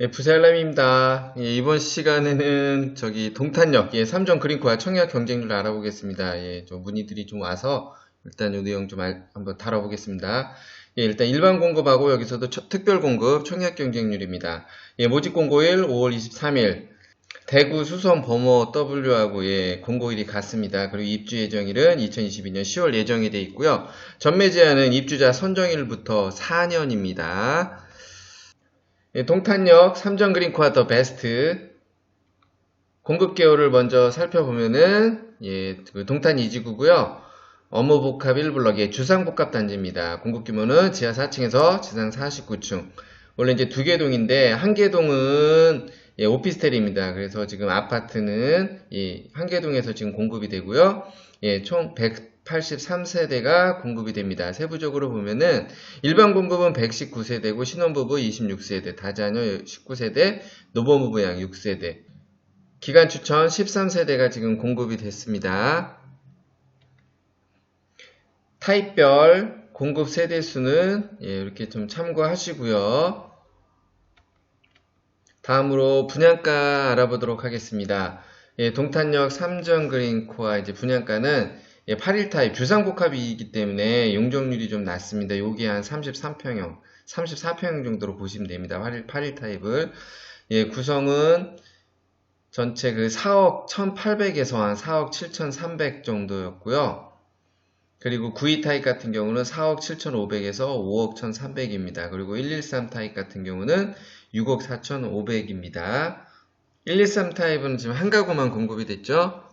예, 부살람입니다. 예, 이번 시간에는 저기 동탄역 예, 삼정 그린코아 청약 경쟁률 알아보겠습니다. 예, 좀 문의들이 좀 와서 일단 이 내용 좀 알- 한번 다뤄보겠습니다. 예, 일단 일반 공급하고 여기서도 처- 특별 공급 청약 경쟁률입니다. 예, 모집 공고일 5월 23일 대구 수성 범어 W하고 예, 공고일이 같습니다. 그리고 입주 예정일은 2022년 10월 예정이 돼 있고요. 전매 제한은 입주자 선정일부터 4년입니다. 예, 동탄역 삼정 그린 쿼터 베스트 공급 개요를 먼저 살펴보면은 예, 그 동탄 이지구고요. 업무 복합 1블럭 예, 주상 복합 단지입니다. 공급 규모는 지하 4층에서 지상 49층. 원래 이제 두 개 동인데 한 개 동은 예, 오피스텔입니다. 그래서 지금 아파트는 예, 한개 동에서 지금 공급이 되고요. 예, 총 183세대가 공급이 됩니다. 세부적으로 보면은 일반 공급은 119세대고 신혼부부 26세대, 다자녀 19세대, 노부부 양 6세대. 기간 추천 13세대가 지금 공급이 됐습니다. 타입별 공급 세대 수는 예, 이렇게 좀 참고하시고요. 다음으로 분양가 알아보도록 하겠습니다. 예, 동탄역 삼정 그린 코아 이제 분양가는 예, 8일 타입 주상복합이기 때문에 용적률이 좀 낮습니다. 여기 한 33평형, 34평형 정도로 보시면 됩니다. 8일, 8일 타입을. 예, 구성은 전체 그 4억 1800에서 한 4억 7300 정도였고요. 그리고 92 타입 같은 경우는 4억 7500에서 5억 1300입니다. 그리고 113 타입 같은 경우는 6억 4500입니다. 113 타입은 지금 한 가구만 공급이 됐죠.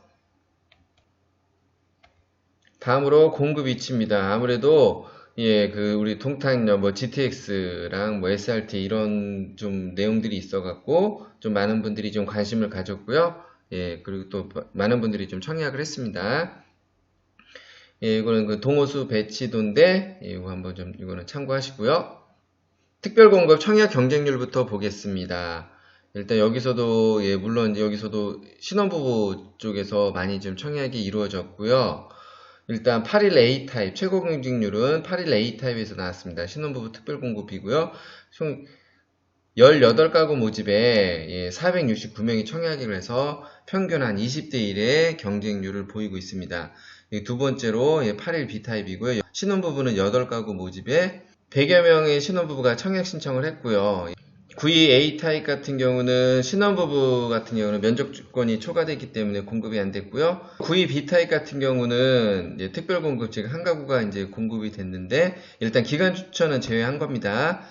다음으로 공급 위치입니다. 아무래도 예, 그 우리 동탄역 뭐 GTX랑 뭐 SRT 이런 좀 내용들이 있어 갖고 좀 많은 분들이 좀 관심을 가졌고요. 예, 그리고 또 많은 분들이 좀 청약을 했습니다. 예, 이거는 그 동호수 배치도인데 예, 이거 한번 좀 이거는 참고하시고요. 특별 공급 청약 경쟁률부터 보겠습니다. 일단 여기서도 예, 물론 여기서도 신혼부부 쪽에서 많이 좀 청약이 이루어졌고요. 일단 8일 A 타입 최고 경쟁률은 8일 A 타입에서 나왔습니다. 신혼부부 특별 공급이고요. 총 18가구 모집에 예, 469명이 청약을 해서 평균 한 20대 1의 경쟁률을 보이고 있습니다. 이두 번째로 예, 8일 B 타입이고요. 신혼부부는 8가구 모집에 100여 명의 신혼부부가 청약 신청을 했고요. 92 A 타입 같은 경우는 신혼부부 같은 경우는 면적 조건이 초과됐기 때문에 공급이 안 됐고요. 92 B 타입 같은 경우는 특별 공급 지금 한 가구가 이제 공급이 됐는데 일단 기간 추천은 제외한 겁니다.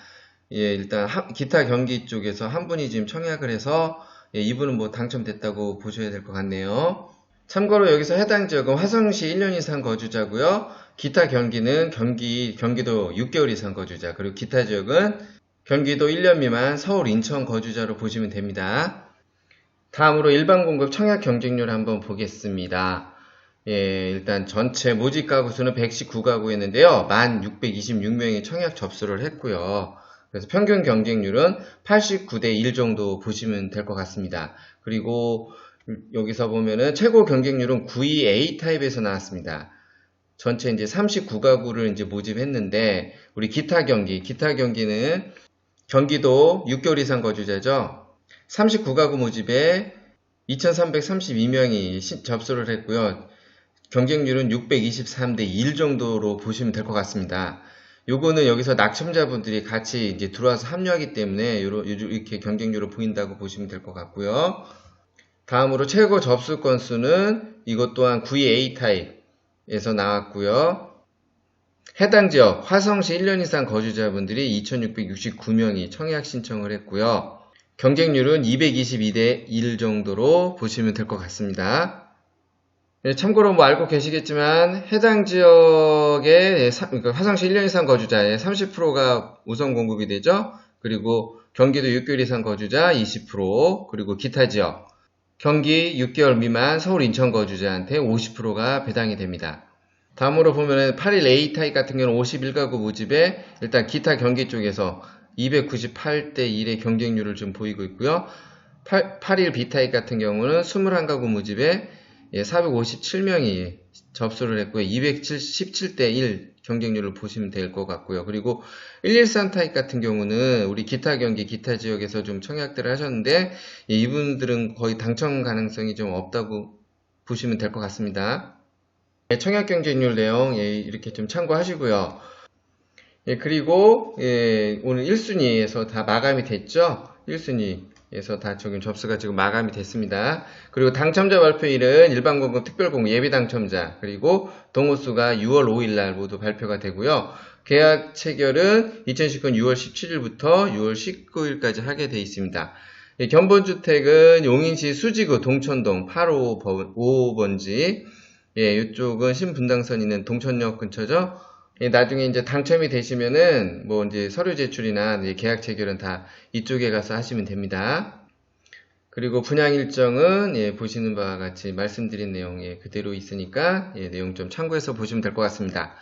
예, 일단 하- 기타 경기 쪽에서 한 분이 지금 청약을 해서 예, 이분은 뭐 당첨됐다고 보셔야 될 것 같네요. 참고로 여기서 해당 지역은 화성시 1년 이상 거주자고요. 기타 경기는 경기 경기도 6개월 이상 거주자 그리고 기타 지역은 경기도 1년 미만 서울 인천 거주자로 보시면 됩니다. 다음으로 일반 공급 청약 경쟁률 한번 보겠습니다. 예, 일단 전체 모집 가구 수는 119가구였는데요. 1626명이 청약 접수를 했고요. 그래서 평균 경쟁률은 89대 1 정도 보시면 될 것 같습니다. 그리고 여기서 보면은 최고 경쟁률은 92A 타입에서 나왔습니다. 전체 이제 39가구를 이제 모집했는데 우리 기타 경기, 기타 경기는 경기도 6개월 이상 거주자죠. 39가구 모집에 2,332명이 접수를 했고요. 경쟁률은 623대 1 정도로 보시면 될 것 같습니다. 요거는 여기서 낙첨자분들이 같이 이제 들어와서 합류하기 때문에 요러- 이렇게 경쟁률을 보인다고 보시면 될 것 같고요. 다음으로 최고 접수 건수는 이것 또한 92A 타입에서 나왔고요. 해당 지역 화성시 1년 이상 거주자분들이 2,669명이 청약 신청을 했고요. 경쟁률은 222대 1 정도로 보시면 될 것 같습니다. 네, 참고로 뭐 알고 계시겠지만 해당 지역의 사- 그러니까 화성시 1년 이상 거주자의 30%가 우선 공급이 되죠. 그리고 경기도 6개월 이상 거주자 20%, 그리고 기타 지역 경기 6개월 미만 서울 인천 거주자한테 50%가 배당이 됩니다. 다음으로 보면은 8일 A 타입 같은 경우는 51가구 모집에 일단 기타 경기 쪽에서 298대 1의 경쟁률을 좀 보이고 있고요. 8, 일 B 타입 같은 경우는 21가구 모집에 457명이 접수를 했고요. 217대 1 경쟁률을 보시면 될 것 같고요. 그리고 113 타입 같은 경우는 우리 기타 경기, 기타 지역에서 좀 청약들을 하셨는데 예, 이분들은 거의 당첨 가능성이 좀 없다고 보시면 될 것 같습니다. 예, 청약 경쟁률 내용 예, 이렇게 좀 참고하시고요. 예, 그리고 예, 오늘 1순위에서 다 마감이 됐죠? 1순위 에서 다 지금 접수가 지금 마감이 됐습니다. 그리고 당첨자 발표일은 일반공급 특별공급 예비 당첨자 그리고 동호수가 6월 5일 날 모두 발표가 되고요. 계약 체결은 2019년 6월 17일부터 6월 19일까지 하게 되어 있습니다. 예, 견본주택은 용인시 수지구 동천동 855번지 예, 이쪽은 신분당선 있는 동천역 근처죠. 예, 나중에 이제 당첨이 되시면은 뭐 이제 서류 제출이나 이제 계약 체결은 다 이쪽에 가서 하시면 됩니다. 그리고 분양 일정은 예, 보시는 바와 같이 말씀드린 내용에 그대로 있으니까 예, 내용 좀 참고해서 보시면 될 것 같습니다.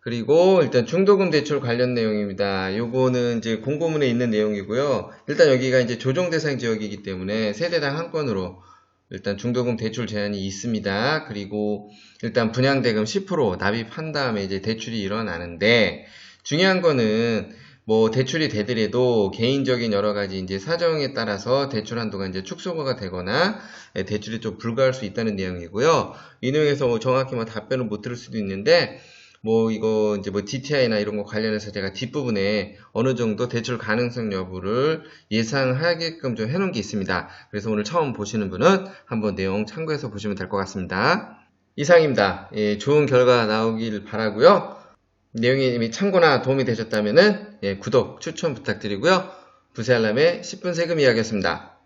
그리고 일단 중도금 대출 관련 내용입니다. 요거는 이제 공고문에 있는 내용이고요. 일단 여기가 이제 조정 대상 지역이기 때문에 세대당 한 건으로 일단 중도금 대출 제한이 있습니다. 그리고 일단 분양대금 10% 납입한 다음에 이제 대출이 일어나는데 중요한 거는 뭐 대출이 되더라도 개인적인 여러 가지 이제 사정에 따라서 대출 한도가 이제 축소가 되거나 예, 대출이 좀 불가할 수 있다는 내용이고요. 이 내용에서 뭐 정확히 뭐 답변을 못 들을 수도 있는데 뭐 이거 이제 뭐 DTI나 이런 거 관련해서 제가 뒷부분에 어느 정도 대출 가능성 여부를 예상하게끔 좀 해놓은 게 있습니다. 그래서 오늘 처음 보시는 분은 한번 내용 참고해서 보시면 될 것 같습니다. 이상입니다. 예, 좋은 결과 나오길 바라고요. 내용이 이미 참고나 도움이 되셨다면 예, 구독, 추천 부탁드리고요. 부세 알람의 10분 세금 이야기였습니다.